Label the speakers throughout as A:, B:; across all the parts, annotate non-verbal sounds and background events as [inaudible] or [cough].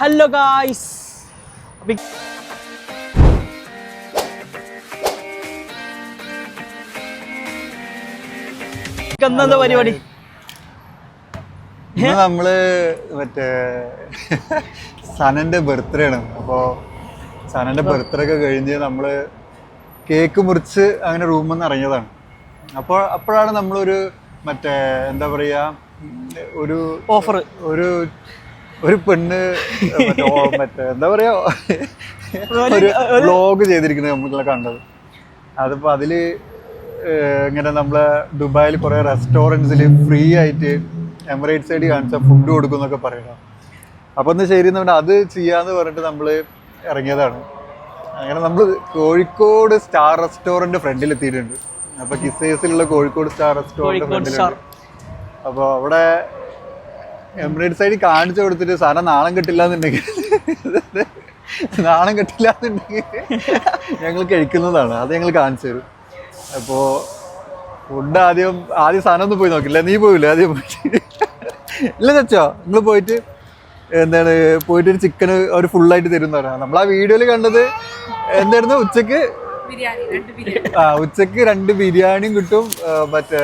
A: Hello guys എന്താ പരിപാടി?
B: നമ്മൾ മറ്റേ [laughs] സനന്റെ ബർത്ത്ഡേ ആണ്. അപ്പോ സനന്റെ ബർത്ത്ഡേ ഒക്കെ കഴിഞ്ഞ് നമ്മൾ കേക്ക് മുറിച്ച് അങ്ങനെ റൂമിൽ നിന്ന് ഇറങ്ങിയതാണ്. അപ്പോൾ അപ്പോഴാണ് നമ്മളൊരു മറ്റേ എന്താ പറയാ ഒരു
A: ഓഫർ
B: ഒരു ഒരു പെണ്ണ് മറ്റേ എന്താ പറയാ ഒരു വ്ലോഗ് ചെയ്തിരിക്കുന്നത് നമ്മളെ കണ്ടത്. അതിപ്പോ അതിൽ ഇങ്ങനെ നമ്മളെ ദുബായിൽ കുറെ റെസ്റ്റോറന്റ്സിൽ ഫ്രീ ആയിട്ട് എമിറേറ്റ്സ് സൈഡ് കാണിച്ച ഫുഡ് കൊടുക്കും എന്നൊക്കെ പറയണം. അപ്പൊ ഒന്ന് ശരി എന്ന് അത് ചെയ്യാന്ന് പറഞ്ഞിട്ട് നമ്മൾ ഇറങ്ങിയതാണ്. അങ്ങനെ നമ്മൾ കോഴിക്കോട് സ്റ്റാർ റെസ്റ്റോറന്റ് ഫ്രണ്ടിൽ എത്തിയിട്ടുണ്ട്. അപ്പൊ കിസേസിലുള്ള കോഴിക്കോട് സ്റ്റാർ റെസ്റ്റോറന്റ് ഫ്രണ്ടിലുണ്ട്. അപ്പോൾ അവിടെ എമിറേറ്റ് സൈഡിൽ കാണിച്ചു കൊടുത്തിട്ട് സാധനം നാണം കിട്ടില്ല എന്നുണ്ടെങ്കിൽ നാണം കിട്ടില്ല എന്നുണ്ടെങ്കിൽ ഞങ്ങൾ കഴിക്കുന്നതാണ്. അത് ഞങ്ങൾ കാണിച്ചു തരും. അപ്പോൾ ഫുഡ് ആദ്യം ആദ്യം സാധനം ഒന്നും പോയി നോക്കില്ല? നീ പോയില്ല ആദ്യം പോയിട്ട്? ഇല്ല ചച്ചോ നിങ്ങൾ പോയിട്ട് എന്താണ് പോയിട്ട് ഒരു ചിക്കൻ അവർ ഫുള്ളായിട്ട് തരും എന്ന് പറയാം നമ്മൾ ആ വീഡിയോയിൽ കണ്ടത് എന്തായിരുന്നു? ഉച്ചയ്ക്ക് ആ ഉച്ചയ്ക്ക് രണ്ട് ബിരിയാണിയും കിട്ടും. മറ്റേ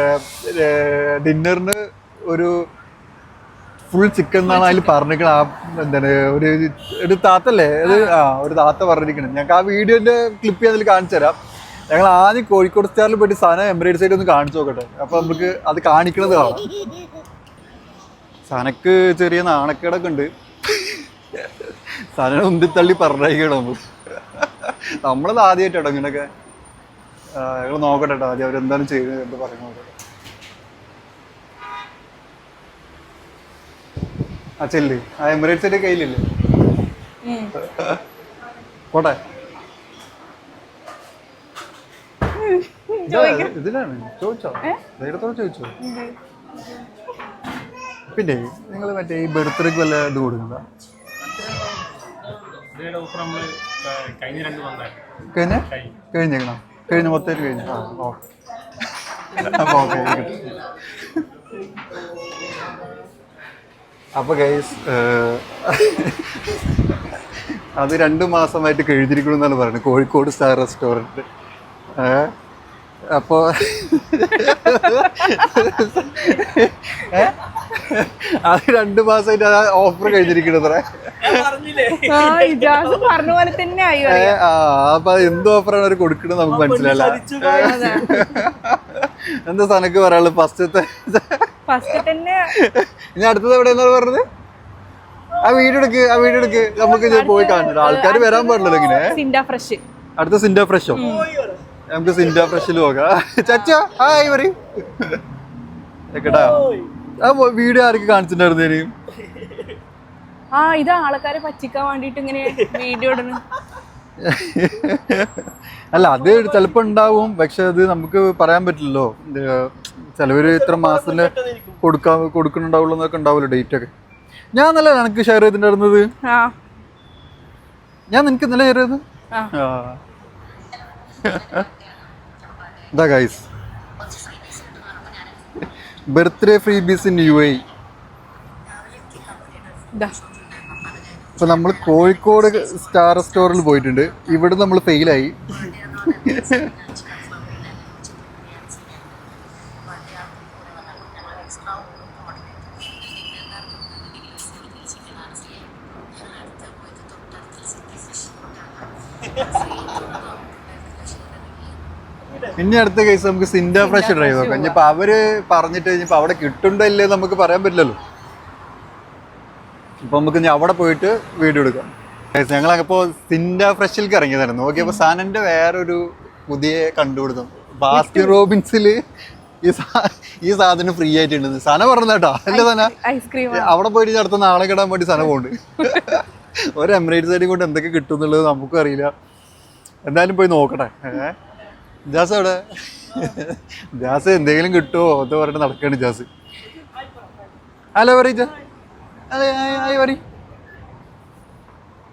B: ഡിന്നറിന് ഒരു ഫുൾ ചിക്കൻ എന്നാണ് അതിൽ പറഞ്ഞിരിക്കണത്. ആ എന്താണ് ഒരു ഒരു താത്തല്ലേ? അത് ആ. ഒരു താത്ത പറഞ്ഞിരിക്കണം ഞങ്ങൾക്ക് ആ വീഡിയോന്റെ ക്ലിപ്പ് ഞാൻ അതിൽ കാണിച്ചു തരാം. ഞങ്ങൾ ആദ്യം കോഴിക്കോട് സ്റ്റാറിൽ പോയിട്ട് സാധനം എമിറേറ്റ് സൈഡ് ഒന്ന് കാണിച്ചു നോക്കട്ടെ. അപ്പൊ നമുക്ക് അത് കാണിക്കണത് കാണാം. സനക്ക് ചെറിയ നാണക്കേടൊക്കെ ഉണ്ട്. സന ഉന്തിത്തള്ളി പറഞ്ഞിരിക്കണം നമുക്ക് നമ്മളത് ആദ്യമായിട്ടോ ഇങ്ങനെയൊക്കെ ഞങ്ങൾ നോക്കട്ടെ ട്ടോ ആദ്യം അവരെന്താണ് ചെയ്യുന്നത് എന്ന് പറയുന്നത് ആ ചെല്ല്. ആ എമിറേറ്റ്സിന്റെ കയ്യിലില്ലേ? പോട്ടെ. ഇതാ, ഇതിലാണ്. ചോദിച്ചോ? ധൈര്യത്തോടെ ചോദിച്ചോ? പിന്നെ നിങ്ങൾ മറ്റേ ഈ ബർത്ത്ഡേക്ക് വല്ല ഇത് കൊടുക്കണ്ട
C: കഴിഞ്ഞ കഴിഞ്ഞേക്കണം
B: കഴിഞ്ഞ? കഴിഞ്ഞേക്കണോ. കഴിഞ്ഞ ആ ഓക്കെ അപ്പൊ ഓക്കെ അപ്പൊ ഗൈസ് അത് രണ്ട് മാസമായിട്ട് കഴിഞ്ഞിരിക്കണം എന്നാണ് പറയുന്നത്. Kozhikode star restaurant. അപ്പോ ഏ? അത് രണ്ട് മാസമായിട്ട് ആ ഓഫർ കഴിഞ്ഞിരിക്കണത്രേ
D: പറഞ്ഞ പോലെ തന്നെ
B: അപ്പൊ എന്ത് ഓഫറാണ് അവർ കൊടുക്കണത് നമുക്ക് മനസ്സിലല്ല എന്താ സനക്ക് പറയാനുള്ളത്? ഫസ്റ്റത്തെ
D: ഫസ്റ്റ് തന്നെ
B: ഇനി അടുത്തത് എവിടെയെന്നാണ് പറഞ്ഞത്? ആ വീഡിയോ എടുക്ക് ആ വീഡിയോ എടുക്ക്. നമുക്ക് പോയി കാണണ്ട ആൾക്കാർ വരാൻ പാടില്ലല്ലോ ഇങ്ങനെ.
D: സിൻഡ ഫ്രഷ്.
B: അടുത്ത സിൻഡ ഫ്രഷോ? നമുക്ക് സിൻഡ ഫ്രഷിൽ പോകാം. ചച്ച ഹായ് പറയും കേട്ടാ ആ വീഡിയോ ആർക്ക് കാണിച്ചിട്ടുണ്ടായിരുന്നു
D: ആ ഇത് ആൾക്കാരെ പറ്റിക്കാൻ വേണ്ടിട്ട് ഇങ്ങനെ വീഡിയോ ഇടുന്നു.
B: അല്ല അത് ചിലപ്പോ ഉണ്ടാവും. പക്ഷെ അത് നമുക്ക് പറയാൻ പറ്റില്ലല്ലോ. ചിലവര് ഇത്ര മാസത്തിന് കൊടുക്കാൻ കൊടുക്കുന്നുണ്ടാവുള്ളൂ എന്നൊക്കെ ഉണ്ടാവുമല്ലോ ഡേറ്റ് ഒക്കെ. ഞാൻ നല്ല നിനക്ക് ഷെയർ ചെയ്തിട്ടുണ്ടായിരുന്നത്? ഞാൻ നിനക്ക് ഇന്നലെ ഷെയർ
D: ചെയ്തത്.
B: ഇതാ guys birthday freebies in U A ഇപ്പൊ നമ്മൾ കോഴിക്കോട് സ്റ്റാർ സ്റ്റോറിൽ പോയിട്ടുണ്ട്. ഇവിടെ നമ്മൾ ഫെയിലായി ഇനി അടുത്ത കേസ് നമുക്ക് സിൻഡ ഫ്രഷ് ഡ്രൈവ് നോക്കാം. ഇനിയിപ്പോൾ അവർ പറഞ്ഞിട്ട് ഇനിയിപ്പോ അവിടെ കിട്ടുണ്ടോ ഇല്ലേ നമുക്ക് പറയാൻ പറ്റില്ലല്ലോ. ഇപ്പൊ നമുക്ക് ഇനി അവിടെ പോയിട്ട് വീഡിയോ എടുക്കാം. ഞങ്ങൾ അപ്പോൾ സിൻഡ ഫ്രഷിലേക്ക് ഇറങ്ങിയതായിരുന്നു. നോക്കിയപ്പോ സനന്റെ വേറൊരു പുതിയ കണ്ടുപിടുത്തം. ബാസ്കിൻ റോബിൻസിൽ ഈ ഈ സാധനം ഫ്രീ ആയിട്ടുണ്ട്. സന പറഞ്ഞേട്ടാ അല്ലേ സന?
D: ഐസ്ക്രീം
B: അവിടെ പോയിട്ട് അടുത്ത നാളെ കിടാൻ വേണ്ടി സന പോകുന്നുണ്ട് [laughs] ഒരു എമിറേറ്റ് സൈഡിൽ കൊണ്ട് എന്തൊക്കെ കിട്ടും എന്നുള്ളത് നമുക്കും അറിയില്ല. എന്തായാലും പോയി നോക്കട്ടെ. ജാസ് അവിടെ [laughs] ജാസ് എന്തെങ്കിലും കിട്ടുമോ എന്ന് പറഞ്ഞിട്ട് നടക്കുകയാണ് ജാസ്. ഹലോ പറയും ഹായ് പറയും.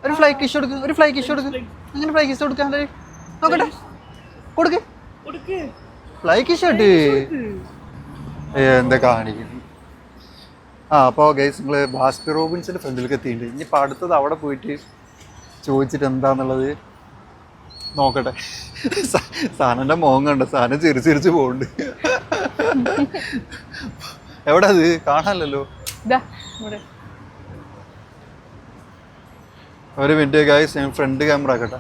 B: ഒരു ഫ്ലൈ കിഷ് കൊടുക്ക് ഒരു ഫ്ലൈ കിഷ് കൊടുക്ക്. അങ്ങനെ ഫ്ലൈ കിഷ് കൊടുക്കാൻ നോക്കട്ടെ. കൊടുക്ക്. ഫ്ലൈ കിഷ് കിട്ടി എന്താ കാണിക്കുന്നു? ആ അപ്പോൾ ഗൈസ് നിങ്ങൾ ഭാസ്കർ റോബിൻസിന്റെ ഫ്രണ്ടിലേക്ക് എത്തിയിട്ടുണ്ട്. ഇനിയിപ്പോൾ അടുത്തത് അവിടെ പോയിട്ട് ചോദിച്ചിട്ട് എന്താന്നുള്ളത് നോക്കട്ടെ. സാധനന്റെ മോഹം കണ്ട? സാധനം ചിരിച്ച് ചിരിച്ച് പോകുന്നുണ്ട് [laughs] എവിടെ അത് കാണാനല്ലോ
D: ഇതാ ഇവിടെ
B: ഒരു മിനിറ്റ് ഗായ്സ് ഞാൻ ഫ്രണ്ട് ക്യാമറ ആക്കട്ടെ.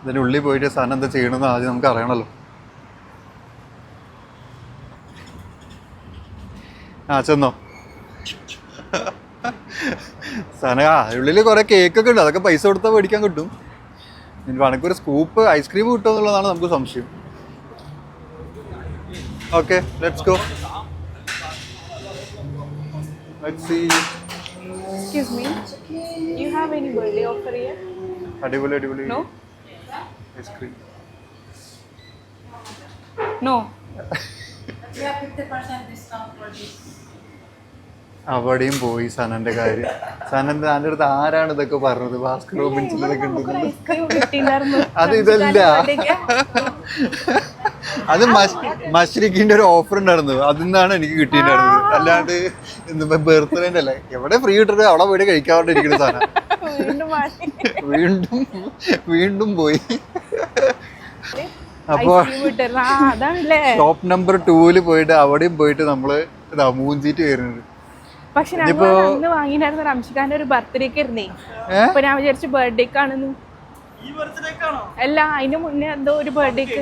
B: ഇതിന്റെ ഉള്ളിൽ പോയിട്ട് സാധനം എന്താ ചെയ്യണമെന്ന് ആദ്യം നമുക്ക് അറിയണമല്ലോ ആ ചെന്നോ. സാധനം ആ ഉള്ളിൽ കുറേ കേക്കൊക്കെ ഉണ്ട്. അതൊക്കെ പൈസ കൊടുത്താൽ മേടിക്കാൻ കിട്ടും. ഇനി വണക്കൊരു സ്കൂപ്പ് ഐസ്ക്രീം കിട്ടുമോ എന്നുള്ളതാണ് നമുക്ക് സംശയം. Okay let's go let's see
D: excuse me you have any birthday offer here
B: അടിപൊളി അടിപൊളി
D: നോ
B: ഐസ്ക്രീം
D: നോ
B: അവിടെയും പോയി സനന്റെ കാര്യം. സനന്റെ എന്റെ അടുത്ത് ആരാണ് ഇതൊക്കെ പറഞ്ഞത്? ഭാസ്കർ
D: ഐസ്ക്രീം കിട്ടിയിട്ടുണ്ടായിരുന്നു
B: അത് ഇതല്ല. അത് മഷ്രിഖിന്റെ ഒരു ഓഫർ ഉണ്ടായിരുന്നു. അതിൽ നിന്നാണ് എനിക്ക് കിട്ടിയിട്ടുണ്ടായിരുന്നത്. അല്ലാണ്ട് ഇന്നിപ്പോ ബർത്ത്ഡേന്റെ അല്ലേ. എവിടെ ഫ്രീ കിട്ടരുത് അവിടെ പോയിട്ട് കഴിക്കാൻ വേണ്ടി ഇരിക്കുന്ന സാധനം.
D: വീണ്ടും
B: വീണ്ടും വീണ്ടും പോയി. അപ്പോ ടോപ്പ് നമ്പർ ടൂവിൽ പോയിട്ട് അവിടെയും പോയിട്ട് നമ്മൾ ഇതാ മൂഞ്ചീറ്റ് വരുന്നുണ്ട്
D: പക്ഷെ ഞങ്ങൾ അന്ന് വാങ്ങിയിട്ടുണ്ടായിരുന്ന റംഷിഖാന്റെ ഒരു ബർത്ത്ഡേക്ക് ഇരുന്നേ
B: ഏ?
D: അപ്പൊ ഞാൻ വിചാരിച്ചു അല്ല അതിന് മുന്നേ എന്തോ ഒരു ബർത്ത്ഡേക്ക്.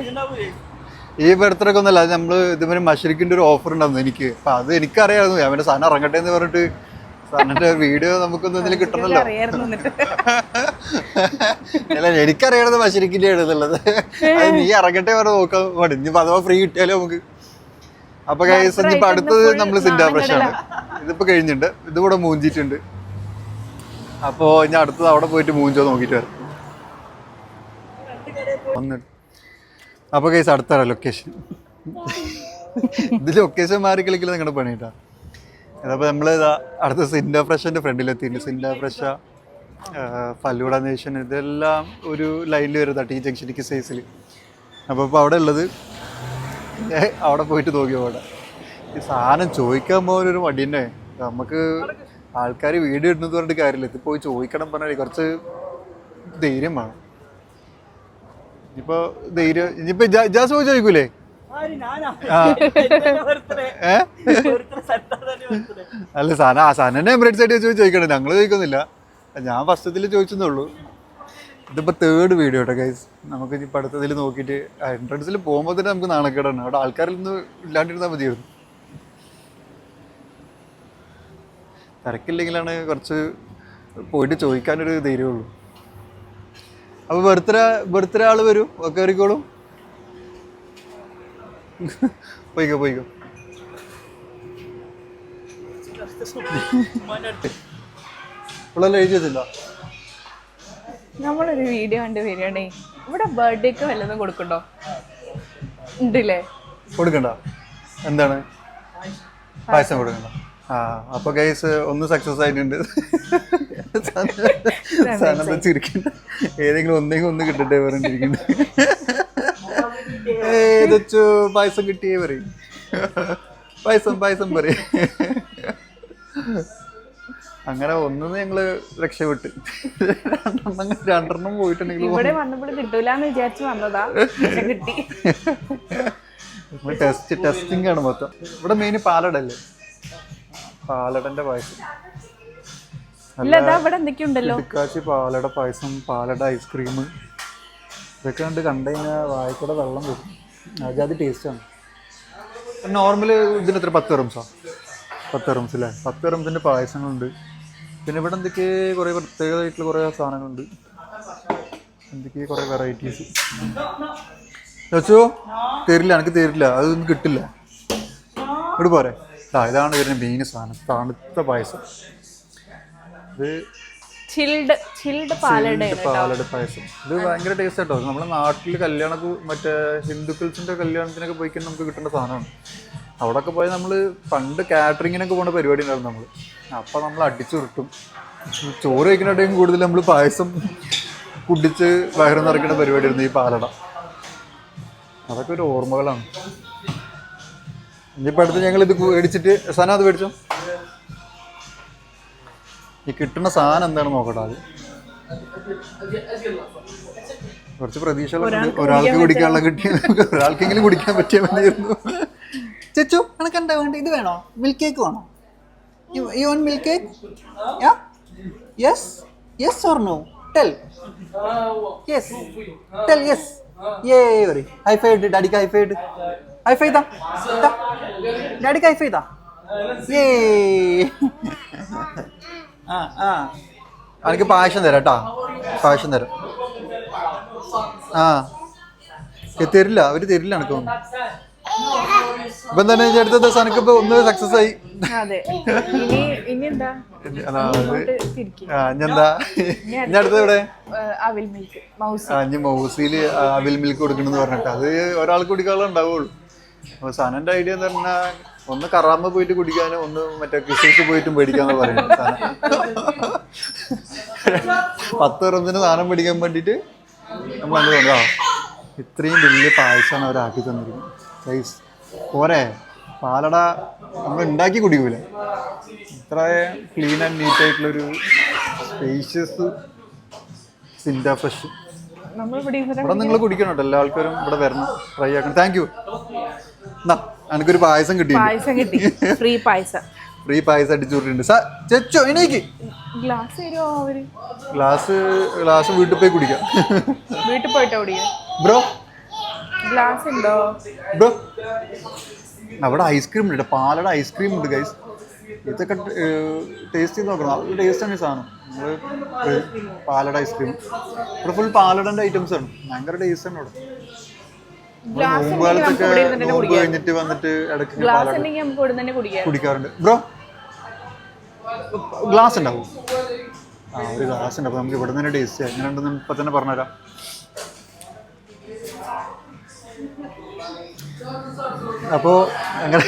B: ഈ ബർത്ത്ഡേക്ക് ഒന്നല്ല അത് നമ്മൾ ഇതുവരെ മഷരിക്കിന്റെ ഒരു ഓഫർ ഉണ്ടായിരുന്നു എനിക്ക്. അപ്പൊ അത് എനിക്കറിയായിരുന്നു അവന്റെ സാധനം ഇറങ്ങട്ടെ എന്ന് പറഞ്ഞിട്ട് സാധനത്തിന്റെ വീഡിയോ നമുക്കൊന്നും ഇതിൽ കിട്ടണല്ലോ. അല്ല എനിക്കറിയണത് മഷരിക്കിന്റെ എഴുതുള്ളത് അത് നീ ഇറങ്ങട്ടെ പറഞ്ഞ് നോക്കാൻ പാടില്ല ഇനിയിപ്പോ അഥവാ ഫ്രീ കിട്ടിയാലോ നമുക്ക്. അപ്പൊ കൈസ് ഇനിയിപ്പോ അടുത്തത് നമ്മൾ ആണ്. ഇതിപ്പോ കഴിഞ്ഞിട്ടുണ്ട്. ഇതിവിടെ മൂഞ്ചിട്ടുണ്ട് അപ്പോ ഇനി അടുത്തത് അവിടെ പോയിട്ട് മൂഞ്ചോ നോക്കിട്ട് വരാം. വന്നിട്ട്. അപ്പൊ കേസ് അടുത്ത ലൊക്കേഷൻ ഇത് ലൊക്കേഷൻ മാറി കളിക്കൽ നിങ്ങളുടെ പണിയിട്ടാ അതപ്പോൾ നമ്മൾ അടുത്ത സിൻഡ ഫ്രഷിന്റെ ഫ്രണ്ടിലെത്തിയിട്ടുണ്ട്. സിൻഡ ഫ്രഷ ഫലൂഡ നേഷൻ ഇതെല്ലാം ഒരു ലൈനിൽ വരുന്ന ടി ജംഗ്ഷനിക്ക് സൈസിൽ അപ്പോൾ ഇപ്പോൾ അവിടെ ഉള്ളത് അവിടെ പോയിട്ട് നോക്കി അവിടെ. ഈ സാധനം ചോദിക്കാൻ പോകുന്ന ഒരു മടി തന്നെ. നമുക്ക് ആൾക്കാർ വീട് ഇടുന്നത് പറഞ്ഞിട്ട് കാര്യമില്ല. ഇത് പോയി ചോദിക്കണം പറഞ്ഞാൽ കുറച്ച് ധൈര്യം വേണം. ഇനിയിപ്പോൾ ധൈര്യം ഇനിയിപ്പോ ഇജാസ് പോയി ചോദിക്കൂലേ അല്ല സാധനം ആ. സാധനം എമിറേറ്റ്സ് ആയിട്ട് ചോദിച്ചു ചോദിക്കണേ ഞങ്ങൾ ചോദിക്കുന്നില്ല. ഞാൻ ഫസ്റ്റത്തിൽ ചോദിച്ചെന്നുള്ളൂ ഇതിപ്പോ തേർഡ് വീഡിയോ കേട്ടോ ഗൈസ് നമുക്ക് ഇനിയിപ്പോൾ അടുത്തതിൽ നോക്കിയിട്ട് എൻട്രൻസിൽ പോകുമ്പോൾ തന്നെ നമുക്ക് നാണക്കേടാണ്. അവിടെ ആൾക്കാരിൽ നിന്ന് ഇല്ലാണ്ടിരുന്നാൽ മതിയായിരുന്നു. തിരക്കില്ലെങ്കിലാണ് കുറച്ച് പോയിട്ട് ചോദിക്കാനൊരു ധൈര്യമുള്ളൂ അപ്പോൾ ബർത്ത്ഡേ ബർത്ത്ഡേ ആൾ വരും. ഒക്കെ കയറിക്കോളും. പോയിക്കോ പോയിക്കോ. ഇവളെല്ലാം
D: നമ്മളൊരു വീഡിയോ കണ്ട് വരികയാണേ. ഇവിടെ ബർത്ത്ഡേക്ക് വല്ലതും കൊടുക്കണ്ടോ? ഉണ്ടല്ലേ?
B: കൊടുക്കണ്ട. എന്താണ്? പായസം കൊടുക്കണ്ട. അപ്പൊ ഗൈസ് ഒന്ന് സക്സസ് ആയിട്ടുണ്ട്. ഏതെങ്കിലും ഒന്നെങ്കിലും ഒന്ന് കിട്ടട്ടെ പറഞ്ഞിരിക്കണ്ട [laughs] ഏതച്ചു പായസം കിട്ടിയേ പറയും. പായസം പായസം പറയും. അങ്ങനെ ഒന്നും ഞങ്ങൾ രക്ഷപ്പെട്ട്. രണ്ടെണ്ണം രണ്ടെണ്ണം പോയിട്ടുണ്ടെങ്കിൽ
D: ഇവിടെ വന്നപ്പോൾ കിട്ടൂലെന്ന് വിചാരിച്ചു വന്നതാ. കിട്ടി. [laughs]
B: ടെസ്റ്റ് ടെസ്റ്റിംഗ് ആണ് മൊത്തം. ഇവിടെ മെയിൻ പാലടല്ലേ? പാലടന്റെ പായസം. ഇടുക്കാശി പാലട പായസം പാലട ഐസ്ക്രീം ഇതൊക്കെ കണ്ട് കണ്ടു കഴിഞ്ഞാൽ വായിക്കൂടെ വെള്ളം വരും. അജാതി ടേസ്റ്റാണ് നോർമൽ ഇതിന് എത്ര? പത്ത് റംസാ? പത്ത് റംസ് അല്ലേ പത്ത് റംസിന്റെ പായസങ്ങളുണ്ട്. പിന്നെ ഇവിടെ എന്തൊക്കെ കുറേ പ്രത്യേകതയായിട്ടുള്ള കുറേ സാധനങ്ങളുണ്ട്. എന്തൊക്കെ കുറേ വെറൈറ്റീസ് വെച്ചോ തരില്ല എനിക്ക് തരില്ല. അതൊന്നും കിട്ടില്ല. ഇവിടെ പോരെ. ഇതാണ് വരുന്ന മെയിൻ സാധനം. തണുത്ത പായസം. ഇത്
D: ചിൽഡ് ചിൽഡ്
B: പാലട പായസം. ഇത് ഭയങ്കര ടേസ്റ്റ് കേട്ടോ നമ്മുടെ നാട്ടിൽ കല്യാണക്ക് മറ്റേ ഹിന്ദുക്കൾസിന്റെ കല്യാണത്തിനൊക്കെ പോയി കഴിഞ്ഞാൽ നമുക്ക് കിട്ടുന്ന സാധനമാണ്. അവിടെ ഒക്കെ പോയി നമ്മൾ പണ്ട് കാറ്ററിങ്ങിനൊക്കെ പോകുന്ന പരിപാടി ഉണ്ടായിരുന്നു നമ്മൾ അപ്പം നമ്മൾ അടിച്ചുരുട്ടും. ചോറ് കഴിക്കുന്നതിന്റെയും കൂടുതൽ നമ്മൾ പായസം കുടിച്ച് വയറ് നിറയ്ക്കുന്ന പരിപാടിയായിരുന്നു ഈ പാലട. അതൊക്കെ ഒരു ഓർമ്മകളാണ്. ഇനിയിപ്പോൾ അടുത്ത് ഞങ്ങൾ ഇത് മേടിച്ചിട്ട് സാധനം അത് മേടിച്ചോ ഈ കിട്ടുന്ന സാധനം എന്താണ് നോക്കട്ടെ അത് കുറച്ച് പ്രതീക്ഷകളുണ്ട് ഒരാൾക്ക് കുടിക്കാനുള്ള കിട്ടിയ ഒരാൾക്കെങ്കിലും കുടിക്കാൻ പറ്റിയ മതിയായിരുന്നു ചെച്ചു എന്താ വേണ്ട ഇത് വേണോ മിൽക്ക് കേക്ക് വേണോ you want milk cake yes yes or no tell yes tell yes ഏ ഒരു ഹൈഫൈ ഇട്ടിട്ട് അടിക്ക് ഡാഡിക്ക് ഹൈ ഇട്ട് ഹൈ ഫൈ താ ഡാഡിക്ക് ഹൈ ഫൈ താ ഏ ആ ആ. എനിക്ക് പായസം തരാം കേട്ടാ. പായസം തരാം. ആ. തരില്ല. അവർ തരില്ല എനിക്ക് ഇപ്പൊ തന്നെ ഞാൻ അടുത്ത ദിവസം എനിക്ക് ഇപ്പൊ ഒന്ന് സക്സസ് ആയി.
D: എന്താ?
B: ഇവിടെ
D: അവിൽ മിൽക്ക്.
B: കൊടുക്കണെന്ന് അവിൽ മിൽക്ക് കൊടുക്കണമെന്ന് പറഞ്ഞിട്ട്. അത് ഒരാൾക്ക് കുടിക്കാനുള്ള ഉണ്ടാവുള്ളൂ. അപ്പൊ സനന്റെ ഐഡിയ എന്ന് പറഞ്ഞാൽ ഒന്ന് കറാമ പോയിട്ട് കുടിക്കാനും ഒന്ന് മറ്റേ ക്രിസ്മസ് പോയിട്ടും മേടിക്കാന്ന് പറയുന്നത് പത്ത് റംസിന് സാധനം മേടിക്കാൻ വേണ്ടിട്ട് നമ്മൾ അങ്ങ് തോന്നുക ഇത്രയും വലിയ പായസമാണ് അവരാക്കി തന്നിരിക്കുന്നത്. സൈസ് പോരെ. പാലട നമ്മൾ ഉണ്ടാക്കി കുടിക്കൂലേ. ഇത്ര ക്ലീൻ ആൻഡ് നീറ്റ് ആയിട്ടുള്ളൊരു സ്പേഷ്യസ് സിൻഡ ഫ്രഷ്
D: ഇവിടെ
B: നിങ്ങൾ കുടിക്കണം കേട്ടോ. എല്ലാ ആൾക്കാരും ഇവിടെ വരണം. ട്രൈ ആക്കണം. താങ്ക് യു എനിക്കൊരു പായസം കിട്ടി
D: പായസം കിട്ടി. ഫ്രീ പായസം.
B: ഫ്രീ പായസം അടിച്ചുവിട്ടിട്ടുണ്ട് സാ ചെച്ചോ എനിക്ക്
D: ഗ്ലാസ് തരുമോ അവർ?
B: ഗ്ലാസ് ഗ്ലാസ് വീട്ടിൽ പോയി കുടിക്കാം.
D: വീട്ടിൽ പോയിട്ട് കുടിക്കാം
B: ബ്രോ.
D: ഗ്ലാസ് ഉണ്ടോ?
B: ബ്രോ. അവിടെ ഐസ്ക്രീം ഉണ്ട്. പാലട ഐസ്ക്രീം ഉണ്ട് ഗൈസ് ഇതൊക്കെ ടേസ്റ്റ് ചെയ്ത് നോക്കണം. നല്ല ടേസ്റ്റ് ആണ് ഈ സാധനം. പാലട ഐസ്ക്രീം. ഇവിടെ ഫുൾ പാലടന്റെ ഐറ്റംസ് ആണ്. ഭയങ്കര ടേസ്റ്റ് ആണ് ഇവിടെ. കഴിഞ്ഞിട്ട് വന്നിട്ട് ഇടയ്ക്ക്
D: ഗ്ലാസ്
B: പാലട
D: ഉണ്ടെങ്കിൽ നമുക്ക് ഇവിടെ നിന്ന് തന്നെ കുടിക്കാം.
B: കുടിക്കാറുണ്ട്. ബ്രോ? ഗ്ലാസ് ഉണ്ടാവും ആ ഒരു ഗ്ലാസ് ഉണ്ട്. നമുക്ക് ഇവിടെ തന്നെ ടേസ്റ്റ് എങ്ങനെയുണ്ടെന്ന് എങ്ങനെ ഉണ്ടെന്ന് ഇപ്പൊ തന്നെ പറഞ്ഞുതരാം. അപ്പോ അങ്ങനെ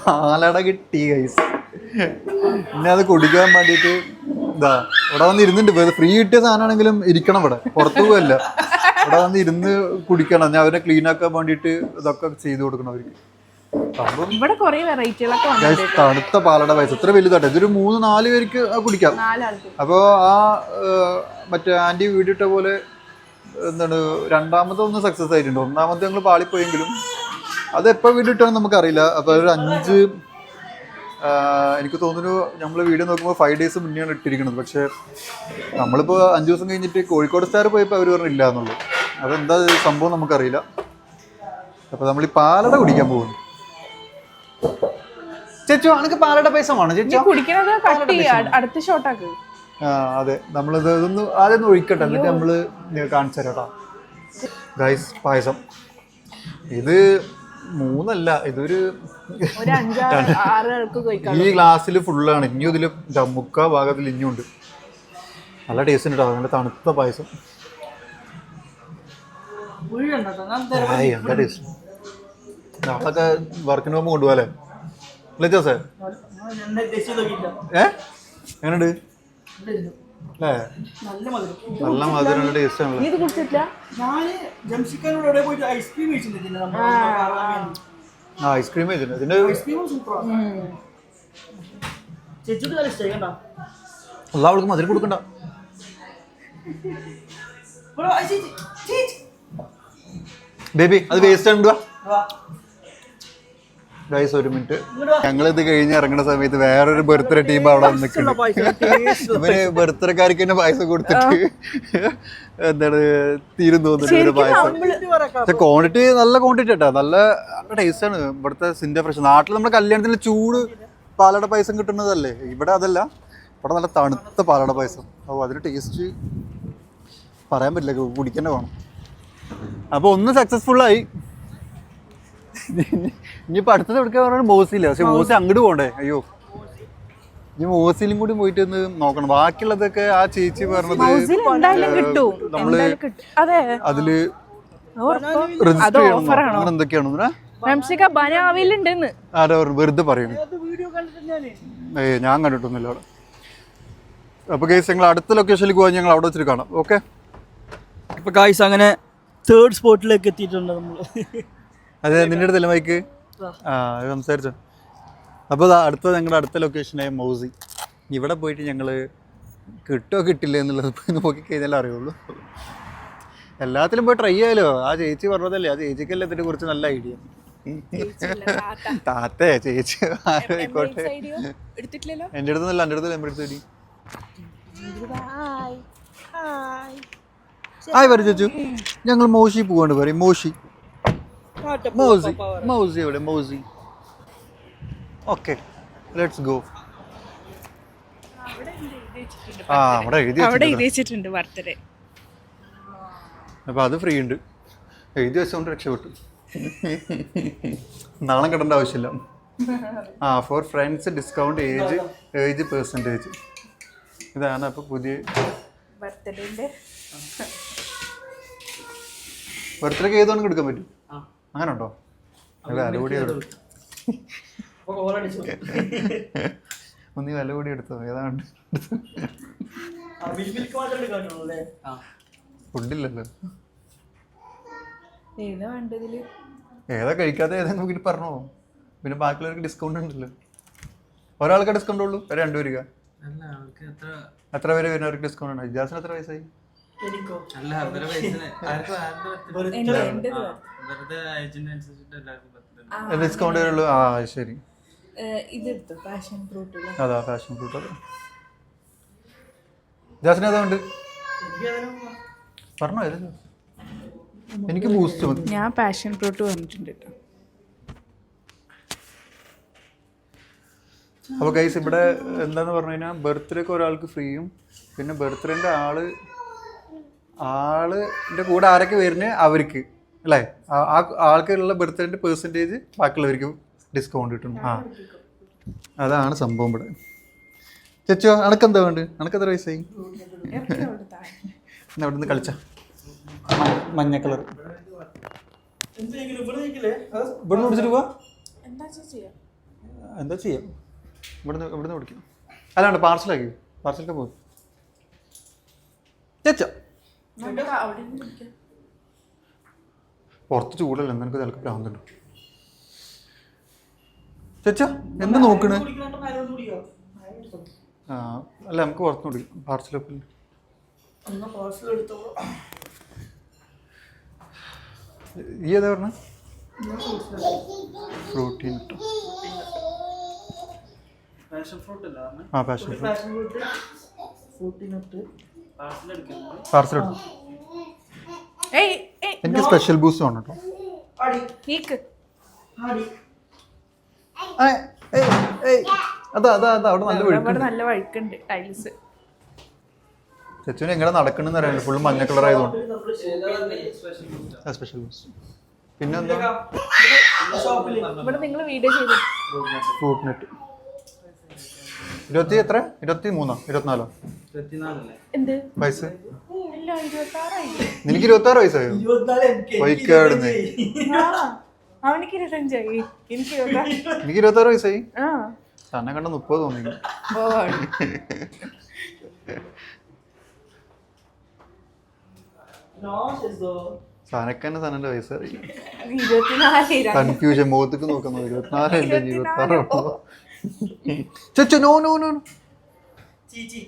B: പാലട കിട്ടി ഗൈസ് പിന്നെ അത് കുടിക്കാൻ വേണ്ടിയിട്ട് ഇതാ ഇവിടെ വന്ന് ഇരുന്നുണ്ട് ഫ്രീ കിട്ടിയ സാധനമാണെങ്കിലും ഇരിക്കണം ഇവിടെ. പുറത്തു പോകല്ല ഇവിടെ വന്ന് ഇരുന്ന് കുടിക്കണം. ഞാൻ അവരെ ക്ലീൻ ആക്കാൻ വേണ്ടിയിട്ട് ഇതൊക്കെ ചെയ്തു കൊടുക്കണം അവർക്ക്. സംഭവം
D: ഇവിടെ കുറെ വെറൈറ്റികളൊക്കെ
B: ഗൈസ്
D: വന്നിട്ടുണ്ട്.
B: തണുത്ത പാലട പായസം ഇത്ര വലുതാട്ടെ. ഇതൊരു മൂന്ന് നാല് പേർക്ക് അത് കുടിക്കാം.
D: നാലാൾക്ക്.
B: അപ്പോൾ ആ മറ്റേ ആന്റി വീടിട്ട പോലെ എന്താണ് രണ്ടാമത്തെ ഒന്ന് സക്സസ് ആയിട്ടുണ്ട്. ഒന്നാമത്തെ ഞങ്ങൾ പാളിപ്പോയെങ്കിലും അത് എപ്പോൾ വീടിട്ടാണെന്ന് നമുക്കറിയില്ല. അപ്പോൾ ഒരു അഞ്ച് എനിക്ക് തോന്നുന്നു നമ്മൾ വീഡിയോ നോക്കുമ്പോൾ ഫൈവ് ഡേയ്സ് മുന്നേ ആണ് ഇട്ടിരിക്കുന്നത്. പക്ഷേ നമ്മളിപ്പോൾ അഞ്ച് ദിവസം കഴിഞ്ഞിട്ട് കോഴിക്കോട് സ്റ്റാർ പോയപ്പോൾ അവർ പറഞ്ഞില്ല എന്നുള്ളൂ അതെന്താ സംഭവം നമുക്കറിയില്ല. അപ്പോൾ നമ്മൾ ഈ പാലട കുടിക്കാൻ പോകുന്നു. ചേച്ചോ അനക്ക് പാലട പൈസ ചേച്ചോ?
D: കുടിക്കണത് കട്ട് അടുത്ത ഷോട്ടാക്ക്
B: ആ അതെ. നമ്മളിത് ഇതൊന്ന് ആദ്യം ഒന്ന് ഒഴിക്കട്ടെ എന്നിട്ട് നമ്മൾ കാണിച്ചു തരാം കേട്ടോ. ഗൈസ് പായസം. ഇത് മൂന്നല്ല ഇതൊരു ഈ ഗ്ലാസ്സിൽ ഫുള്ളാണ്. ഇനിയും ഇതിൽ മുക്കാ ഭാഗത്തിൽ ഇനിയുണ്ട്. നല്ല ടേസ്റ്റ് ഉണ്ട് കേട്ടോ. നല്ല തണുത്ത പായസം. നാളൊക്കെ വർക്കിന് പോകുമ്പോൾ കൊണ്ടുപോകാല്ലേ? അല്ലേ ജോസേ? ഏ? എങ്ങനെയുണ്ട്? അല്ലേ
A: നല്ല മധുരം
B: ടേസ്റ്റ് ആണല്ലോ.
D: ഇത് കുടിച്ചിട്ടില്ല?
A: ഞാൻ ജംഷിക്കാനോട് എവിടെ പോയിട്ട് ഐസ്ക്രീം കഴിച്ചിട്ടുണ്ട്
B: ആ. ഐസ്ക്രീം കഴിച്ചിട്ടുണ്ട്. ഇതിന്റെ
A: ഐസ്ക്രീം സൂപ്പറാണ് ചേച്ചിട്ട് നല്ല ഇഷ്ടമായി കണ്ടോ?
B: എല്ലാ അവൾക്ക് മധുരം കൊടുക്കണ്ട.
A: ചേച്ചി.
B: ബേബി അത് വേസ്റ്റ് ആണ്
A: വാ,
B: ഗൈസ് ഒരു മിനിറ്റ് ഇത് കഴിഞ്ഞ് ഇറങ്ങുന്ന സമയത്ത് വേറൊരു ബർത്ത്ഡേ ടീം അവിടെ
A: നിൽക്കുന്നു
B: നിൽക്കുന്നുണ്ട് ഇവർ ബർത്ത്ഡേക്കാർക്ക് തന്നെ പായസം കൊടുത്തിട്ട് എന്താണ് തീരും തോന്നുന്നു ഇവർ പായസം. പക്ഷെ ക്വാണ്ടിറ്റി നല്ല ക്വാണ്ടിറ്റി കേട്ടോ നല്ല നല്ല ടേസ്റ്റ് ആണ് ഇവിടുത്തെ സിന്റെ ഫ്രഷ് നാട്ടിൽ നമ്മുടെ കല്യാണത്തിന് ചൂട് പാലട പായസം കിട്ടുന്നതല്ലേ? ഇവിടെ അതല്ല. ഇവിടെ നല്ല തണുത്ത പാലട പായസം. അപ്പോൾ അതിന് ടേസ്റ്റ് പറയാൻ പറ്റില്ല. കുടിക്കന്നെ വേണം. അപ്പോൾ ഒന്ന് സക്സസ്ഫുൾ ആയി. ഇനിയിപ്പോൾ അടുത്തത് എടുക്കാൻ പറഞ്ഞാൽ മോസിയില്ല പക്ഷെ മോസി. അങ്ങോട്ട് പോകണ്ടേ അയ്യോ. ഇനി മോസിലും കൂടി പോയിട്ട് ഒന്ന് നോക്കണം. ബാക്കിയുള്ളതൊക്കെ ആ ചേച്ചി പറഞ്ഞത്
D: നമ്മൾ അതെ. അതിൽ?
B: രജിസ്റ്റർ ചെയ്യണം? അങ്ങനെ എന്തൊക്കെയാണോ?
D: റംഷിക ബനാവിലുണ്ടെന്ന്
B: ആരാ പറഞ്ഞു വെറുതെ പറയുന്നു ഏ ഞാൻ കണ്ടിട്ടൊന്നുമില്ല അവിടെ. അപ്പോൾ കേസ് ഞങ്ങൾ അടുത്ത ലൊക്കേഷനിലേക്ക് പോകാൻ ഞങ്ങൾ അവിടെ വെച്ചിട്ട് കാണാം. ഓക്കെ
A: ഇപ്പൊ കായ്സ് അങ്ങനെ തേർഡ് സ്പോട്ടിലേക്ക് എത്തിയിട്ടുണ്ട് നമ്മൾ
B: അതെ നിന്റെ അടുത്തല്ലേ മൈക്ക് ആ. അത് സംസാരിച്ചോ. അപ്പോൾ അടുത്ത ഞങ്ങളുടെ അടുത്ത ലൊക്കേഷനായ മൗസി. ഇവിടെ പോയിട്ട് ഞങ്ങൾ കിട്ടോ കിട്ടില്ല എന്നുള്ളത് നോക്കിക്കഴിഞ്ഞാൽ നോക്കി കഴിഞ്ഞാൽ അറിയുള്ളൂ. എല്ലാത്തിലും പോയി ട്രൈ ചെയ്യാലോ. ആ ചേച്ചി പറഞ്ഞതല്ലേ ആ ചേച്ചിക്കല്ലേ ഇതിനെ കുറിച്ച് നല്ല ഐഡിയ താത്തേ. ചേച്ചി.
D: എടുത്തിട്ടില്ലല്ലോ?
B: എന്റെ അടുത്ത് നല്ല എന്റെ അടുത്ത് എന്റെ അടുത്ത് വരും പറ ചേച്ചു. ഞങ്ങൾ മോശി പോവാണ്ട് പറയും. മോശി മോസി. മോസി എവിടെ? മൗസി. ഓക്കെ. ലെറ്റ്സ് ഗോ ആ അവിടെ എഴുതി
D: അവിടെ
B: വെച്ചിട്ടുണ്ട്.
D: എഴുതി വെച്ചിട്ടുണ്ട് ബർത്ത്ഡേ
B: അപ്പൊ അത് ഫ്രീ ഉണ്ട്. എഴുതി വെച്ചോണ്ട് രക്ഷപ്പെട്ടു. നാളെ കിടേണ്ട ആവശ്യമില്ല. ആ four friends discount age age percentage ഇതാണ് അപ്പോൾ പുതിയ
D: ബർത്ത്ഡേന്റെ
B: ബർത്ത്ഡേക്ക് വേണമെങ്കിൽ എടുക്കാൻ പറ്റും. അങ്ങനെ ഉണ്ടോ വില കൂടി
A: അപ്പൊ കോളടിച്ചു [laughs]
B: ഒന്ന് വില കൂടി എടുത്തോ ഏതാണ്ട് ഫുഡില്ലല്ലോ
D: ഏതാ വേണ്ടതിൽ?
B: ഏതാ കഴിക്കാതെ ഏതാ നോക്കിട്ട് പറഞ്ഞോ. പിന്നെ ബാക്കിയുള്ളവർക്ക് ഡിസ്കൗണ്ട് ഉണ്ടല്ലോ. ഒരാൾക്ക് ഡിസ്കൗണ്ട് ഉള്ളൂ. ഒരു രണ്ടുപേർക്ക്.
C: അല്ല അവർക്ക് എത്ര
B: എത്ര പേര് വരുന്നവർക്ക് ഡിസ്കൗണ്ട് ഉണ്ട്? ഇജാസിന് എത്ര വയസ്സായി?
A: എനിക്കോ?
C: അല്ല അവരുടെ വയസ്സിന്. ആർക്കും ആരുടെ birthday?
D: എന്റെ എന്റേത്
C: ആ, വെറുതെ അനുസരിച്ചിട്ട് എല്ലാവർക്കും പറ്റില്ല
B: ഡിസ്കൗണ്ട് വരുള്ളൂ. ആ ശരി.
D: ഇതെടുത്തു? പാഷൻ ഫ്രൂട്ടിൽ
B: അതാ ഫാഷൻ ഫ്രൂട്ട് ജാസിന്
A: എനിക്ക് അതിന്
B: പറഞ്ഞോ ഏതാ എനിക്ക് ബൂസ്റ്റ് മതി.
D: ഞാൻ പാഷൻ ഫ്രൂട്ട് പറഞ്ഞിട്ടുണ്ട് കേട്ടോ.
B: അപ്പോൾ ഗൈസ് ഇവിടെ എന്താന്ന് പറഞ്ഞു കഴിഞ്ഞാൽ ബർത്ത്ഡേക്ക് ഒരാൾക്ക് ഫ്രീയും പിന്നെ ബർത്ത്ഡേന്റെ ആൾ ആളിന്റെ കൂടെ ആരൊക്കെ വരുന്നത് അവർക്ക് അല്ലേ? ആൾക്കുള്ള ബർത്ത്ഡേന്റെ പെർസെന്റേജ് ബാക്കിയുള്ളവർക്ക് ഡിസ്കൗണ്ട് കിട്ടും ആ. അതാണ് സംഭവം ഇവിടെ. ചേച്ചോ അനക്കെന്താ വേണ്ട അനക്കെത്ര വയസ്സായി? എന്നാ അവിടെ നിന്ന് കളിച്ച മഞ്ഞ കളർ.
A: ഇവിടെ
D: എന്താ ചെയ്യാ?
B: ഇവിടുന്ന് ഇവിടുന്ന് പിടിക്കും അല്ലാണ്ട് പാർസലാക്കി. പാർസലൊക്കെ പോകും ചേച്ചാ പുറത്ത് ചൂടല്ല? നിനക്ക് ചിലക്ക് പ്രാന്തുണ്ട് ചേച്ചാ എന്താ നോക്കണേ? ആ അല്ല നമുക്ക് പുറത്ത് കുടിക്കാം.
A: പാർസൽ
B: ഈ ഏതാ പറഞ്ഞ? ഫ്രൂട്ടീൻ കിട്ടും
C: ഫ്രൂട്ട് അല്ല
B: ആ പാഷൻ ഫ്രൂട്ട്
A: പാഷൻ ഫ്രൂട്ട് ഫ്രൂട്ടിനൊട്ട്
C: പാർസൽ
B: എടുക്കും. എനിക്ക് സ്പെഷ്യൽ ബൂസ്റ്റ് വേണം കേട്ടോ. അതാ അതാ അതാ അവിടെ നല്ല വഴുക്കുണ്ട്.
D: നല്ല വഴുക്കുണ്ട് ടൈൽസ്.
B: ചേച്ചുവിന് എങ്ങനെ നടക്കണെന്ന് അറിയാൻ ഫുൾ മഞ്ഞ കളർ ആയതുകൊണ്ട്
C: സ്പെഷ്യൽ
B: ബൂസ്റ്റ് പിന്നെ എന്താ
D: ഇവിടെ നിങ്ങൾ വീഡിയോ ചെയ്തു
B: ഫ്രൂട്ട് നെറ്റ് ഇരുപത്തി എത്ര? ഇരുപത്തി മൂന്നോ? ഇരുപത്തിനാലോ?
D: എന്ത്?
B: വയസ്സ്? നിനക്ക് ഇരുപത്തി ആറ് വയസ്സായോ വൈക്കാടുന്ന്.
D: അവനിക്ക് ഇരുപത്തഞ്ചായി. എനിക്ക് ഇരുപത്തി
B: എനിക്ക് ഇരുപത്തി ആറ് വയസ്സായി?
D: ആ.
B: തന്നെ കണ്ട മുപ്പത് തോന്നി. സനക്കന്നെ സനന്റെ
D: വയസ്സറിയാം
B: കൺഫ്യൂഷൻ മുഖത്തേക്ക് നോക്കുന്നു. ഇരുപത്തിനാലല്ലേ ഇരുപത്തി ആറോ ചേച്ചോ നോ നോ നോ
A: ചീച്ചി.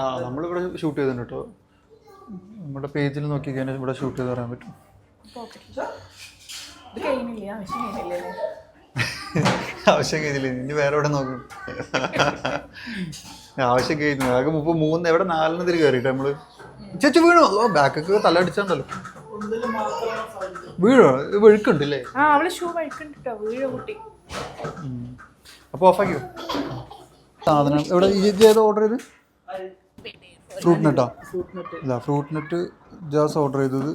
B: ആ നമ്മളിവിടെ ഷൂട്ട് ചെയ്തിട്ടുണ്ട് കേട്ടോ നമ്മുടെ പേജിൽ നോക്കി കഴിഞ്ഞാൽ ഇവിടെ ഷൂട്ട് ചെയ്ത് പറയാൻ പറ്റും.
D: ആവശ്യം കഴിഞ്ഞില്ലേ?
B: ഇനി വേറെ എവിടെ നോക്കും? ആവശ്യം കഴിഞ്ഞു ആകെ മുപ്പത് മൂന്ന് എവിടെ നാലിന് തിരി കയറിയിട്ട് നമ്മൾ? ചേച്ചി വീണു? ബാക്കൊക്കെ തല വീഴോ? വെഴുക്കുണ്ടല്ലേ?
D: ആ അവൾ ഷൂ വഴുക്കുണ്ട് കേട്ടോ വീഴ കുട്ടി.
B: അപ്പൊ ഓഫാക്കിയോ? സാധനം. എവിടെ? ഇത് ഏത് ഓർഡർ ചെയ്ത് ഫ്രൂട്ട് നെട്ടോ. ഇല്ല ഫ്രൂട്ട് നെറ്റ് ജാസ് ഓർഡർ ചെയ്തത്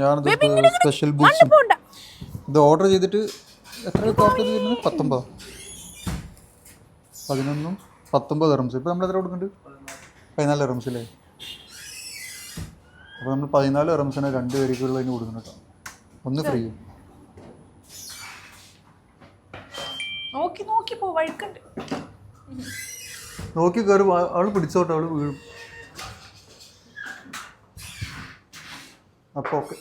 B: ഞാനത് സ്പെഷ്യൽ ബുക്സ് ഇത് ഓർഡർ ചെയ്തിട്ട് എത്ര ഓർഡർ ചെയ്തിരുന്നത് പത്തൊമ്പതോ. പതിനൊന്നും പത്തൊമ്പത് റംസ്. ഇപ്പൊ നമ്മൾ എത്ര കൊടുക്കുന്നുണ്ട്? പതിനാല് റംസ് അല്ലേ അപ്പോൾ നമ്മൾ പതിനാല് റംസിന് രണ്ട് പേരേക്കുള്ള അതിന് കൊടുക്കണം കേട്ടോ. ഒന്ന് ഫ്രീ
D: നോക്കി നോക്കി പോ വഴിക്കുണ്ട്.
B: നോക്കി കയറി അവൾ പിടിച്ചോട്ടെ അവൾ വീഴും. അപ്പോൾ ഓക്കെ.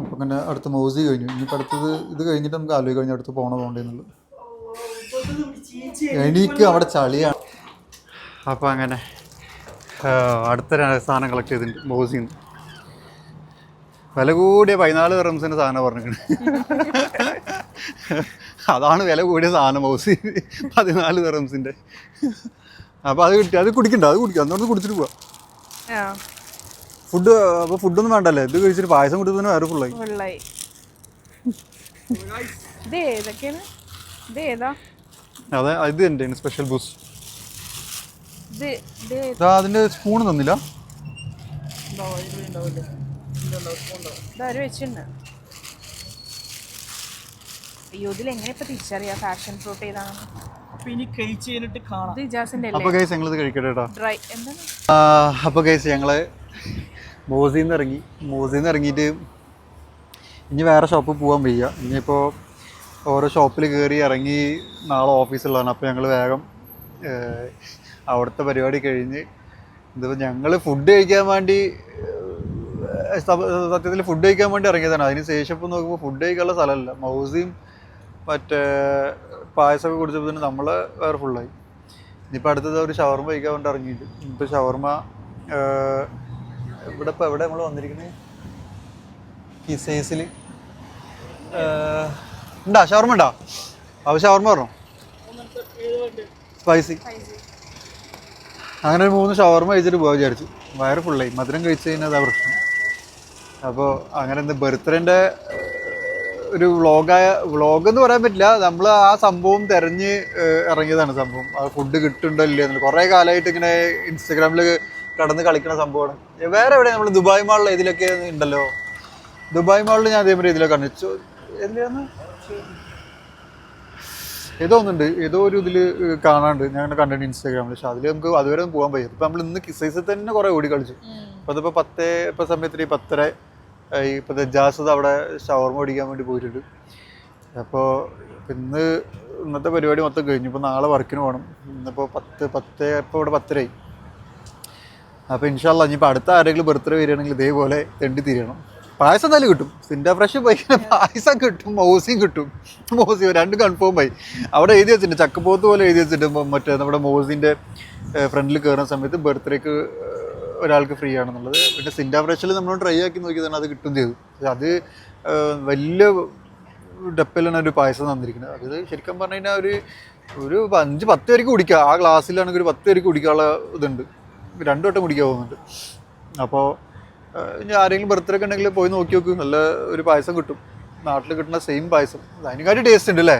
B: അപ്പൊ അങ്ങനെ അടുത്ത മൗസി കഴിഞ്ഞു. ഇനിയിപ്പോൾ അടുത്തത് ഇത് കഴിഞ്ഞിട്ട് നമുക്ക് ആലോചിക്കാം കഴിഞ്ഞ അടുത്ത് പോകണ പോകണ്ടെന്നുള്ളത് എനിക്ക് അവിടെ ചളിയാണ്. അപ്പോൾ അങ്ങനെ. അടുത്ത സാധനം കളക്ട് ചെയ്തിട്ടുണ്ട് മൗസിന്ന് വില കൂടിയ പതിനാല് റംസിന്റെ സാധനം പറഞ്ഞിട്ടുണ്ട്. അതാണ് വില കൂടിയ സാധനം ബോസി പതിനാല് റംസിന്റെ അപ്പോൾ അത് കിട്ടി അത് കുടിക്കണ്ട അത് കുടിക്കും. അന്നോട്ട് കുടിച്ചിട്ട് പോവാ. ഫുഡ് അപ്പോൾ ഫുഡൊന്നും വേണ്ടല്ലേ? ഇത് കഴിച്ചിട്ട് പായസം കുടിച്ചതിന് വേറെ ഫുള്ളായി
D: ഫുള്ളായി ഇത് ഏതൊക്കെയാണ്? ഇത് ഏതാ?
B: അതെ ഇത് എന്റെ സ്പെഷ്യൽ ബൂസ്
D: ഇത് ഇത്
B: ഇതാ അതിന്റെ സ്പൂൺ തന്നില്ല
D: അയ്യോ ഇതിൽ എങ്ങനെ ഇപ്പൊ തിരിച്ചറിയാ? ഫാഷൻ ഫ്രൂട്ട്
A: അപ്പൊ
D: കേസ്
B: ഞങ്ങൾ
D: മോസിന്ന്
B: ഗൈസ് ഞങ്ങളിത് കഴിക്കട്ടെ കേട്ടോ ഗൈസ് മോസിൽ നിന്ന് ഇറങ്ങി. മോസിൽ നിന്ന് ഇറങ്ങിയിട്ട് ഇനി വേറെ ഷോപ്പിൽ പോകാൻ വയ്യ. ഇനിയിപ്പോൾ ഓരോ ഷോപ്പിൽ കയറി ഇറങ്ങി നാളെ ഓഫീസുള്ളതാണ് അപ്പോൾ ഞങ്ങൾ വേഗം അവിടുത്തെ പരിപാടി കഴിഞ്ഞ് ഇതിപ്പോൾ ഞങ്ങൾ ഫുഡ് കഴിക്കാൻ വേണ്ടി സത്യത്തിൽ ഫുഡ് കഴിക്കാൻ വേണ്ടി ഇറങ്ങിയതാണ്. അതിന് ശേഷം ഇപ്പം നോക്കുമ്പോൾ ഫുഡ് കഴിക്കാനുള്ള സ്ഥലമല്ല. മൗസിയും മറ്റേ പായസമൊക്കെ കുടിച്ചപ്പോൾ തന്നെ നമ്മൾ വേറെ ഫുള്ളായി ഇനിയിപ്പോൾ അടുത്തത് ഒരു ഷവർമ കഴിക്കാൻ വേണ്ടി ഇറങ്ങിയിട്ട്. ഇപ്പോൾ ഷവർമ ഇവിടെ ഇപ്പോൾ എവിടെ നമ്മൾ വന്നിരിക്കുന്നത് കിസൈസിൽ ഉണ്ടാ ഷവർമ ഉണ്ടോ അപ്പോൾ ഷവർമ പറഞ്ഞോ? സ്പൈസി അങ്ങനെ ഒരു മൂന്ന് ഷവർമ കഴിച്ചിട്ട് പോകാൻ വിചാരിച്ചു. വയറ് ഫുള്ളായി മധുരം കഴിച്ച് കഴിഞ്ഞാൽ അതാ പ്രശ്നം. അപ്പോൾ അങ്ങനെ എന്താ ബർത്ത്ഡേന്റെ ഒരു വ്ളോഗായ വ്ളോഗ് എന്ന് പറയാൻ പറ്റില്ല. നമ്മൾ ആ സംഭവം തിരഞ്ഞ് ഇറങ്ങിയതാണ് സംഭവം. ആ ഫുഡ് കിട്ടുന്നുണ്ടോ ഇല്ലേ എന്നുള്ള കുറേ കാലമായിട്ട് ഇങ്ങനെ ഇൻസ്റ്റഗ്രാമിൽ കടന്ന് കളിക്കുന്ന സംഭവമാണ്. വേറെ എവിടെ നമ്മൾ ദുബായ് മാളിൽ ഇതിലൊക്കെ ഉണ്ടല്ലോ? ദുബായ് മാളിൽ ഞാൻ അതേപോലെ ഇതിലൊക്കെ കണ്ടിച്ചു എതിലാന്ന് ഏതോ ഒന്നുണ്ട്. ഏതോ ഒരു ഇതിൽ കാണാണ്ട്. ഞാൻ കണ്ടിട്ടുണ്ട് ഇൻസ്റ്റാഗ്രാമിൽ പക്ഷെ അതിൽ നമുക്ക് അതുവരെ ഒന്നും പോകാൻ പറ്റും ഇപ്പം നമ്മൾ ഇന്ന് കിസൈസിൽ തന്നെ കുറേ ഓടി കളിച്ചു. അപ്പോൾ അതിപ്പോൾ പത്തേ ഇപ്പം സമയത്തിന് ഈ പത്തര ഈ ഇപ്പം ദജാസത് അവിടെ ഷവർമ ഓടിക്കാൻ വേണ്ടി പോയിട്ടുണ്ട്. അപ്പോൾ ഇന്ന് ഇന്നത്തെ പരിപാടി മൊത്തം കഴിഞ്ഞു. ഇപ്പോൾ നാളെ വർക്കിന് പോകണം ഇന്നിപ്പോൾ പത്ത് പത്ത് ഇപ്പോൾ ഇവിടെ പത്തരയായി. അപ്പോൾ ഇൻഷാല്ല ഇനിയിപ്പോൾ അടുത്ത ആരെങ്കിലും ബർത്ത്ഡേ വരികയാണെങ്കിൽ ഇതേപോലെ തെണ്ടി തിരിയണം. പായസം എന്തായാലും കിട്ടും. സിൻഡ ഫ്രഷ് പോയി പായസം കിട്ടും മൗസിയും കിട്ടും. മൗസി രണ്ടും കൺഫേം ആയി. അവിടെ എഴുതി വെച്ചിട്ടുണ്ട് ചക്കപ്പോത്ത് പോലെ എഴുതി വെച്ചിട്ടുണ്ട്. മറ്റേ നമ്മുടെ മൗസിന്റെ ഫ്രണ്ടിൽ കയറുന്ന സമയത്ത് ബർത്ത്ഡേക്ക് ഒരാൾക്ക് ഫ്രീ ആണെന്നുള്ളത്. പിന്നെ സിൻഡ ഫ്രഷിൽ നമ്മൾ ട്രൈ ആക്കി നോക്കിയതാണ് അത് കിട്ടും ചെയ്തു. അത് വലിയ ഡപ്പിലാണ് ഒരു പായസം തന്നിരിക്കുന്നത്. അത് ശരിക്കും പറഞ്ഞു കഴിഞ്ഞാൽ ഒരു ഒരു അഞ്ച് പത്ത് പേർക്ക് കുടിക്കുക ആ ഗ്ലാസ്സിലാണെങ്കിൽ ഒരു പത്ത് പേർക്ക് കുടിക്കാനുള്ള ഇതുണ്ട്. രണ്ടു വട്ടം കുടിക്കാൻ പോകുന്നുണ്ട് അപ്പോൾ ഇനി ആരെങ്കിലും ബർത്ത്ഡേ ഒക്കെ ഉണ്ടെങ്കിൽ പോയി നോക്കി നോക്കൂ. നല്ല ഒരു പായസം കിട്ടും. നാട്ടിൽ കിട്ടുന്ന സെയിം പായസം. അതിനെക്കാട്ടി ടേസ്റ്റ് ഉണ്ട് അല്ലേ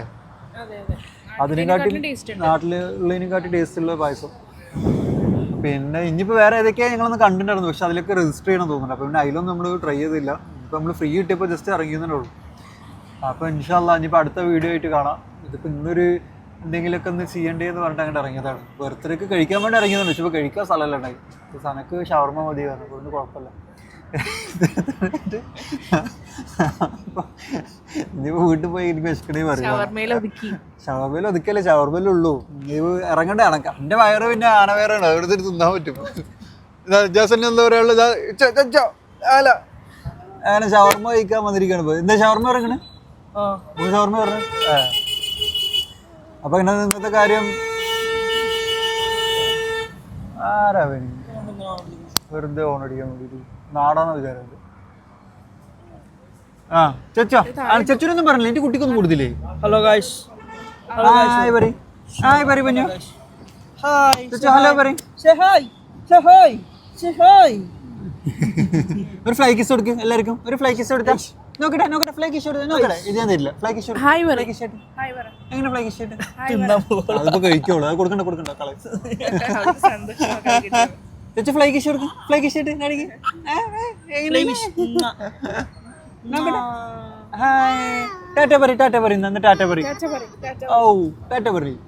B: അതിനെക്കാട്ടി നാട്ടിലുള്ളതിനെക്കാട്ടി ടേസ്റ്റ് ഉള്ള പായസം. പിന്നെ ഇനിയിപ്പോൾ വേറെ ഏതൊക്കെയാണ് ഞങ്ങളൊന്ന് കണ്ടിട്ടുണ്ടായിരുന്നു പക്ഷെ അതിലൊക്കെ രജിസ്റ്റർ ചെയ്യണം തോന്നുന്നുണ്ട്. അപ്പോൾ പിന്നെ അതിലൊന്നും നമ്മൾ ട്രൈ ചെയ്തില്ല. ഇപ്പോൾ നമ്മൾ ഫ്രീ കിട്ടിയപ്പോൾ ജസ്റ്റ് ഇറങ്ങിയെന്നേ ഉള്ളൂ. അപ്പോൾ ഇൻഷാല്ല ഇനിയിപ്പോൾ അടുത്ത വീഡിയോ ആയിട്ട് കാണാം. ഇതിപ്പോൾ ഇന്നൊരു എന്തെങ്കിലുമൊക്കെ ഒന്ന് ചെയ്യണ്ടേന്ന് പറഞ്ഞിട്ട് അങ്ങോട്ട് ഇറങ്ങിയതാണ്. ബർത്ത്ഡേക്ക് കഴിക്കാൻ വേണ്ടി ഇറങ്ങിയതാണ്. പക്ഷെ ഇപ്പോൾ കഴിക്കാൻ സ്ഥലമല്ല ഉണ്ടായി സനക്ക് ഷവർമ മതി പറഞ്ഞു. ഒന്നും കുഴപ്പമില്ല. അപ്പോൾ ഇനിയിപ്പോൾ വീട്ടിൽ പോയി എനിക്ക് വിശക്കണേ പറയാം
D: ഷവർമയിൽ ഒതുക്കി.
B: ഷവർമയിൽ ഒതുക്കല്ലേ ഷവർമയിലുള്ളൂ നീ ഇറങ്ങണ്ട ഇണക്ക എന്റെ വയറ് പിന്നെ ആന വയറാണ് അവിടെ തിന്നാൻ പറ്റും. ജാസന് എന്താ പറയാനുള്ളത്? അല്ല അങ്ങനെ ഷവർമ കഴിക്കാൻ വന്നിരിക്കുകയാണ്. എന്താ ഷവർമ ഇറങ്ങണേ? ഷവർമ പറഞ്ഞു അപ്പൊ ഇങ്ങനെ നിന്നത്തെ കാര്യം ആരാ വേണി വെറുതെ ഓൺ അടിക്കാൻ വേണ്ടിട്ട്. നാടാന്ന് വിചാരം ആ ചെച്ചോ. ചെച്ചനൊന്നും പറഞ്ഞില്ല. എന്റെ കുട്ടിക്കൊന്നും കൊടുത്തില്ലേ
A: ഹലോ ഗായ്സ്
B: ഹായ് പറയും. ഹായ് പറയും പഞ്ഞു.
A: ഹായ്
B: ചെച്ചോ ഹലോ പറയും. ഒരു ഫ്ലൈ കിസ് കൊടുക്ക് എല്ലാവർക്കും. ഒരു ഫ്ലൈ കിസ് കൊടുക്കാം നോക്കട്ടെ നോക്കട്ടെ ഫ്ലൈ കിസ് കൊടുത്ത് നോക്കട്ടെ. ഇത് ഞാൻ തരില്ല ഫ്ലൈ കിസ്
D: ഹായ് പറ
B: ഫ്ലൈ കിസ്
D: ഹായ് പറ
B: എങ്ങനെ ഫ്ലൈ കിസ്
A: തിന്നാ പോ
B: അതിപ്പോ കഴിക്കോളൂ അത് കൊടുക്കണ്ട കൊടുക്കണ്ട. കള. ചേച്ചി ഫ്ലൈ കിസ് കൊടുക്ക് ഫ്ലൈ കിസ് ഇട്ട് ഹായ് ടാറ്റ പറി ടാറ്റ പറി നന്ന് ടാറ്റ
D: പറി.
B: ഓ ടാറ്റ പറയും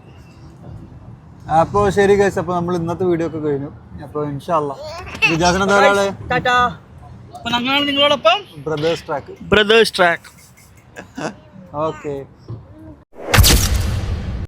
B: അപ്പോൾ ശരി ഗൈസ് അപ്പോൾ നമ്മൾ ഇന്നത്തെ വീഡിയോ ഒക്കെ കഴിഞ്ഞു. അപ്പോൾ ഇൻഷാല്ല വിജാസന
A: ടാറ്റാ അപ്പൊ ഞങ്ങളാണ് നിങ്ങളോടൊപ്പം
B: brothers track
A: brothers track
B: okay